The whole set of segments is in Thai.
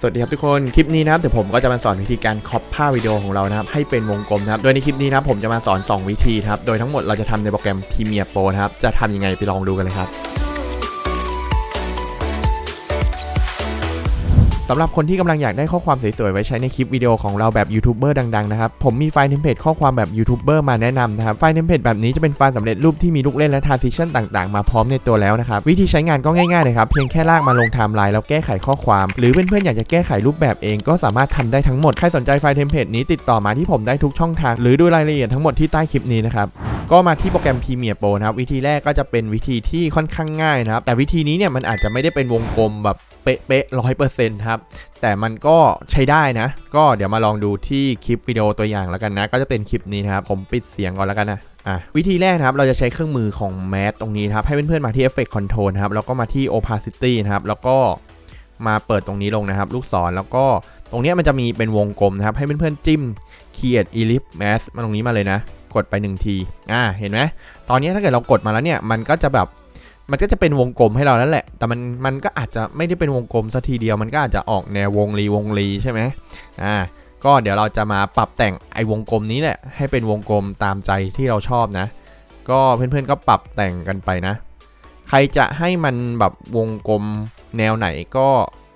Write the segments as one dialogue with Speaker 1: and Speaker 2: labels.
Speaker 1: สวัสดีครับทุกคน คลิปนี้นะครับเดี๋ยวผมก็จะมาสอนวิธีการคอปภาพวิดีโอของเรานะครับให้เป็นวงกลมนะครับ โดยในคลิปนี้นะครับผมจะมาสอน 2 วิธีครับ โดยทั้งหมดเราจะทำในโปรแกรม Premiere Pro นะครับ จะทำยังไงไปลองดูกันเลยครับ สำหรับคนที่กำลังอยากได้ข้อความสวยๆ ไว้ใช้ในคลิปวิดีโอของเราแบบยูทูบเบอร์ดังๆนะครับ ผมมีไฟล์เทมเพลตข้อความแบบยูทูบเบอร์มาแนะนำนะครับ ไฟล์เทมเพลตแบบนี้จะเป็นไฟล์สำเร็จรูปที่มีลูกเล่นและ transition ต่างๆ มาพร้อมในตัวแล้วนะครับ วิธีใช้งานก็ง่ายๆเลยครับเพียงแค่ลากมาลงไทม์ไลน์แล้วแก้ไขข้อความ หรือเพื่อนๆอยากจะแก้ไขรูปแบบเองก็สามารถทำได้ทั้งหมดใครสนใจไฟล์เทมเพลตนี้ติดต่อมาที่ผมได้ทุกช่องทาง หรือดูรายละเอียดทั้งหมดที่ใต้คลิปนี้นะครับ ก็มาที่โปรแกรม Premiere Pro นะครับวิธีแรกก็จะเป็นวิธีที่ค่อนข้างง่ายนะครับ แต่วิธีนี้เนี่ยมันอาจจะไม่ได้เป็นวงกลมแบบเป๊ะๆร้อยเปอร์เซ็นต์ครับ แต่มันก็ใช้ได้นะ ก็เดี๋ยวมาลองดูที่คลิปวิดีโอตัวอย่างแล้วกันนะ ก็จะเป็นคลิปนี้นะครับ ผมปิดเสียงก่อนแล้วกันนะอะวิธีแรกนะครับ เราจะใช้เครื่องมือของ Math ตรงนี้ครับ ให้เพื่อนๆมาที่ Effect Control นะครับ แล้วก็มาที่ Opacity นะครับ แล้วก็มาเปิดตรงนี้ลงนะครับ ลูกศรแล้วก็ตรงนี้มันจะมีเป็นวงกลมนะครับ ให้เพื่อนๆจิ้ม Create Ellipse Math มาตรงนี้มาเลยนะ กดไป1ทีอ่าเห็นไหมตอนนี้ถ้าเกิดเรากดมาแล้วเนี่ยมันก็จะแบบมันก็จะเป็นวงกลมให้เราแล้วแหละ แต่มันมันก็อาจจะไม่ได้เป็นวงกลมสัทีเดียวมันก็อาจจะออกแนววงรีวงรีใช่ไหมอ่าก็เดี๋ยวเราจะมาปรับแต่งไอ้วงกลมนี้แหละให้เป็นวงกลมตามใจที่เราชอบนะ ก็เพื่อนๆก็ปรับแต่งกันไปนะ ใครจะให้มันแบบวงกลมแนวไหนก็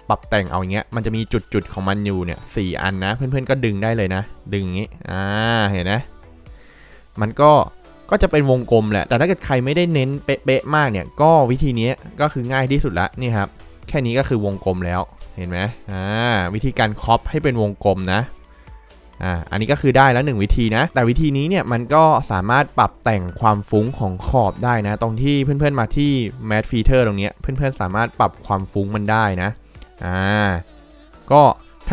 Speaker 1: ปรับแต่งเอาอย่างเงี้ยมันจะมีจุดๆของมันอยู่เนี่ยสอันนะ เพื่อนๆก็ดึงได้เลยนะ ดึงอย่างงี้อ่าเห็นไหม มันก็ก็จะเป็นวงกลมแหละ แต่ถ้าเกิดใครไม่ได้เน้นเป๊ะๆมากเนี่ย ก็วิธีนี้ก็คือง่ายที่สุดละนี่ครับ แค่นี้ก็คือวงกลมแล้ว เห็นไหมอ่า วิธีการครอปให้เป็นวงกลมนะ อ่า อันนี้ก็คือได้แล้วหนึ่งวิธีนะ แต่วิธีนี้เนี่ยมันก็สามารถปรับแต่งความฟุ้งของขอบได้นะ ตรงที่เพื่อนๆมาที่ Matte Filter ตรงนี้ เพื่อนๆสามารถปรับความฟุ้งมันได้นะ อ่า ก็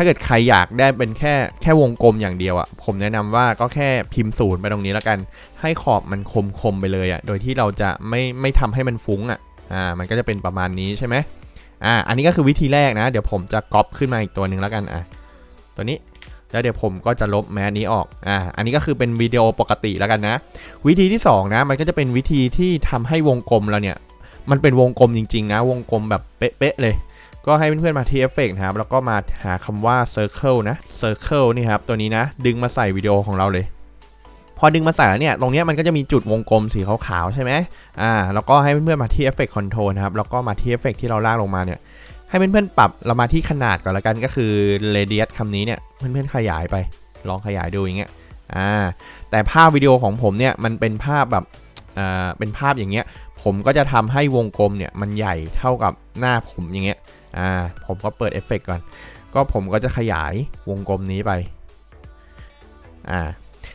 Speaker 1: ถ้าเกิดใครอยากได้เป็นแค่แค่วงกลมอย่างเดียวอะ่ะ ผมแนะนำว่าก็แค่พิมพ์ศูนย์ไปตรงนี้แล้วกัน ให้ขอบมันคมๆไปเลยอะ่ะ โดยที่เราจะไม่ไม่ทำให้มันฟุ้งอะ่ะ อ่า มันก็จะเป็นประมาณนี้ใช่ไหมอ่า อันนี้ก็คือวิธีแรกนะ เดี๋ยวผมจะก๊อปขึ้นมาอีกตัวหนึ่งแล้วกัน อะ ตัวนี้แล้วเดี๋ยวผมก็จะลบแมสนี้ออก อ่า อันนี้ก็คือเป็นวิดีโอปกติแล้วกันนะ วิธีที่สองนะ มันก็จะเป็นวิธีที่ทำให้วงกลมเราเนี่ย มันเป็นวงกลมจริง ๆ นะ วงกลมแบบเป๊ะๆเลย ก็ให้เพื่อนๆมาที่เอฟเฟกนะครับ แล้วก็มาหาคำว่า Circle นะ Circle นี่ครับ ตัวนี้นะ ดึงมาใส่วิดีโอของเราเลย พอดึงมาใส่แล้วเนี่ย ตรงนี้มันก็จะมีจุดวงกลมสีขาวๆใช่ไหมอ่า แล้วก็ให้เพื่อนๆมาที่ Effect Control นะครับ แล้วก็มาที่ Effect ที่เราลากลงมาเนี่ย ให้เพื่อนๆปรับเรามาที่ขนาดก่อนละกัน ก็คือ Radius คำนี้เนี่ย เพื่อนๆขยายไป ลองขยายดูอย่างเงี้ย อ่า แต่ภาพวิดีโอของผมเนี่ย มันเป็นภาพแบบ อ่า เป็นภาพอย่างเงี้ย ผมก็จะทำให้วงกลมเนี่ย มันใหญ่เท่ากับหน้าผมอย่างเงี้ย อ่าผมก็เปิดเอฟเฟกก่อน ก็ผมก็จะขยายวงกลมนี้ไปอ่า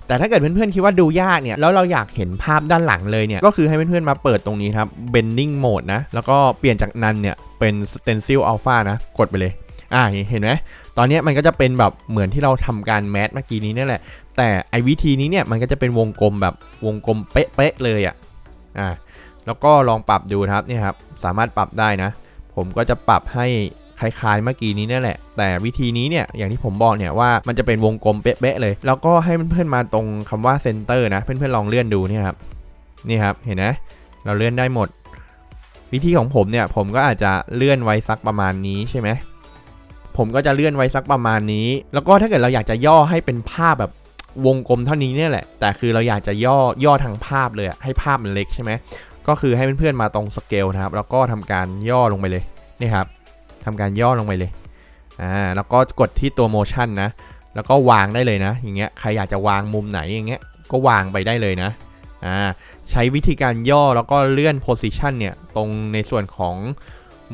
Speaker 1: แต่ถ้าเกิดเพื่อนๆคิดว่าดูยากเนี่ยแล้วเราอยากเห็นภาพด้านหลังเลยเนี่ยก็คือให้เพื่อนๆมาเปิดตรงนี้ครับ bending mode นะแล้วก็เปลี่ยนจากนั้นเนี่ยเป็น stencil alpha นะ กดไปเลยอ่าเห็นไหมตอนนี้มันก็จะเป็นแบบเหมือนที่เราทำการแมสเมื่อกี้นี้นี่แหละ แต่ไอวิธีนี้เนี่ยมันก็จะเป็นวงกลมแบบวงกลมเป๊ะๆเลยอะอ่าแล้วก็ลองปรับดูครับนี่ครับสามารถปรับได้นะ ผมก็จะปรับให้คล้ายๆเมื่อกี้นี้นั่นแหละ แต่วิธีนี้เนี่ยอย่างที่ผมบอกเนี่ยว่ามันจะเป็นวงกลมเป๊ะๆเลย แล้วก็ให้เพื่อนๆมาตรงคำว่าเซนเตอร์นะเพื่อนๆลองเลื่อนดูเนี่ยครับนี่ครับเห็นไหมเราเลื่อนได้หมด วิธีของผมเนี่ยผมก็อาจจะเลื่อนไว้สักประมาณนี้ใช่ไหมผมก็จะเลื่อนไว้สักประมาณนี้ แล้วก็ถ้าเกิดเราอยากจะย่อให้เป็นภาพแบบวงกลมเท่านี้เนี่ยแหละ แต่คือเราอยากจะย่อย่อทางภาพเลยให้ภาพมันเล็กใช่ไหม ก็คือให้เพื่อนๆมาตรงสเกลนะครับ แล้วก็ทำการย่อลงไปเลยนี่ครับทำการย่อลงไปเลยอ่าแล้วก็กดที่ตัว motion นะ แล้วก็วางได้เลยนะ อย่างเงี้ยใครอยากจะวางมุมไหนอย่างเงี้ยก็วางไปได้เลยนะอ่าใช้วิธีการย่อแล้วก็เลื่อน position เนี่ยตรงในส่วนของ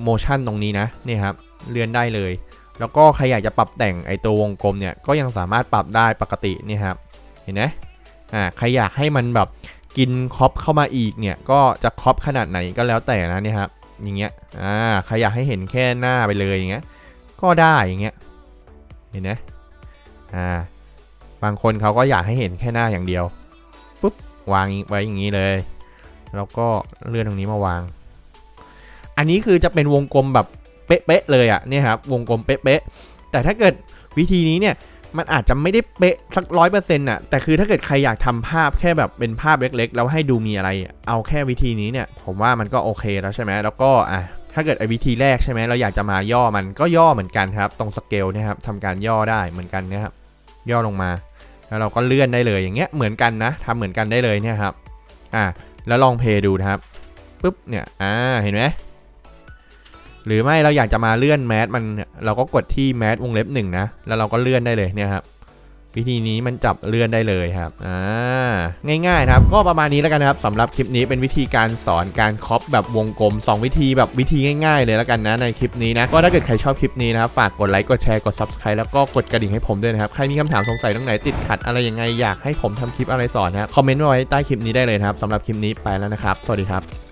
Speaker 1: motion ตรงนี้นะนี่ครับเลื่อนได้เลย แล้วก็ใครอยากจะปรับแต่งไอตัววงกลมเนี่ยก็ยังสามารถปรับได้ปกตินี่ครับเห็นไหมอ่าใครอยากให้มันแบบ กินคอปเข้ามาอีกเนี่ยก็จะคอปขนาดไหนก็แล้วแต่นะเนี่ยครับอย่างเงี้ยอ่าใครอยากให้เห็นแค่หน้าไปเลยอย่างเงี้ยก็ได้อย่างเงี้ยเห็นไหมอ่าบางคนเขาก็อยากให้เห็นแค่หน้าอย่างเดียวปุ๊บวางไว้อย่างนี้เลย แล้วก็เลื่อนตรงนี้มาวาง อันนี้คือจะเป็นวงกลมแบบเป๊ะๆเลยอะ่ะเนี่ยครับวงกลมเป๊ะๆแต่ถ้าเกิดวิธีนี้เนี่ย มันอาจจะไม่ได้เป๊ะสักร้อยเปอร์เซ็นต์อะแต่คือถ้าเกิดใครอยากทำภาพแค่แบบเป็นภาพเล็กๆ แล้วให้ดูมีอะไร เอาแค่วิธีนี้เนี่ย ผมว่ามันก็โอเคแล้วใช่ไหมแล้วก็อะถ้าเกิดไอ้วิธีแรกใช่ไหมเราอยากจะมาย่อมันก็ย่อเหมือนกันครับ ตรงสเกลเนี่ยครับทำการย่อได้เหมือนกันนะครับย่อลงมา แล้วเราก็เลื่อนได้เลยอย่างเงี้ยเหมือนกันนะทำเหมือนกันได้เลยเนี่ยครับอ่าแล้วลองเพย์ดูนะครับปุ๊บเนี่ยอ่าเห็นไหม หรือไม่เราอยากจะมาเลื่อนแมสมันเราก็กดที่แมสวงเล็บหนึ่งนะแล้วเราก็เลื่อนได้เลยเนี่ยครับวิธีนี้มันจับเลื่อนได้เลยครับอ่าง่ายๆครับ ก็ประมาณนี้แล้วกันนะครับสำหรับคลิปนี้เป็นวิธีการสอนการคอปแบบวงกลม 2 วิธีแบบวิธีง่ายๆ เลยแล้วกันนะในคลิปนี้นะ ก็ถ้าเกิดใครชอบคลิปนี้นะครับฝากกดไลค์กดแชร์กด subscribe แล้วก็กดกระดิ่งให้ผมด้วยนะครับ ใครมีคำถามสงสัยตรงไหนติดขัดอะไรยังไงอยากให้ผมทำคลิปอะไรสอนนะครับคอมเมนต์ไว้ใต้คลิปนี้ได้เลยนะครับสำหรับคลิปนี้ไปแล้วนะครับ สวัสดีครับ